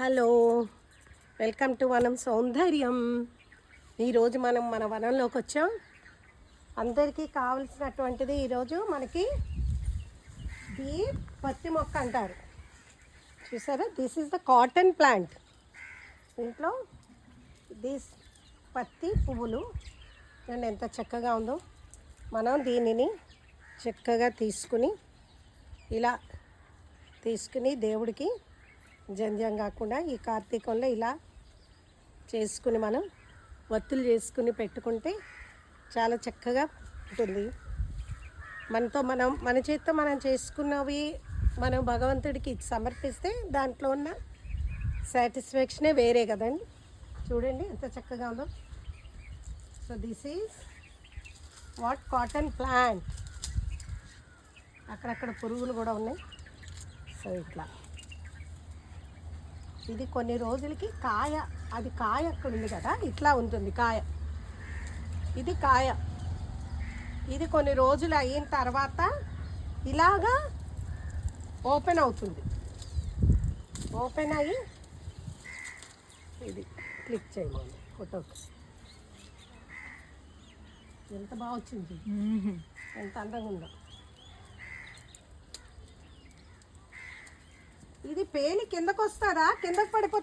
Hello. Welcome to వనం సౌందర్యం. ఈరోజు మనం మన వనంలోకి వచ్చాం. అందరికీ కావలసినటువంటిది ఈరోజు మనకి ఈ పత్తి మొక్క అంటారు. చూసారా? This is the cotton plant దీంట్లో దిస్ పత్తి పువ్వులు చూడండి ఎంత చక్కగా ఉందో. మనం దీనిని చక్కగా తీసుకుని ఇలా తీసుకుని దేవుడికి జంధ్యం కాకుండా ఈ కార్తీకంలో ఇలా చేసుకుని మనం వత్తులు చేసుకుని పెట్టుకుంటే చాలా చక్కగా ఉంటుంది. మనతో మనం మన చేత్తో మనం చేసుకున్నవి మనం భగవంతుడికి సమర్పిస్తే దాంట్లో ఉన్న సాటిస్ఫాక్షనే వేరే కదండి. చూడండి ఎంత చక్కగా ఉందో. So this is what cotton plant అక్కడక్కడ పురుగులు కూడా ఉన్నాయి. సో ఇట్లా. ఇది కొన్ని రోజులకి కాయ అది కాయ అక్కడ ఉంది కదా ఇట్లా ఉంటుంది కాయ. ఇది కాయ. ఇది కొన్ని రోజులు అయిన తర్వాత ఇలాగా ఓపెన్ అవుతుంది. ఓపెన్ అయ్యి ఇది క్లిక్ చేయమని ఫోటోకి. ఎంత బాగా వచ్చింది? ఎంత అందంగా ఉందో. ఇది పేలి కిందకు వస్తుందా కిందకు పడిపో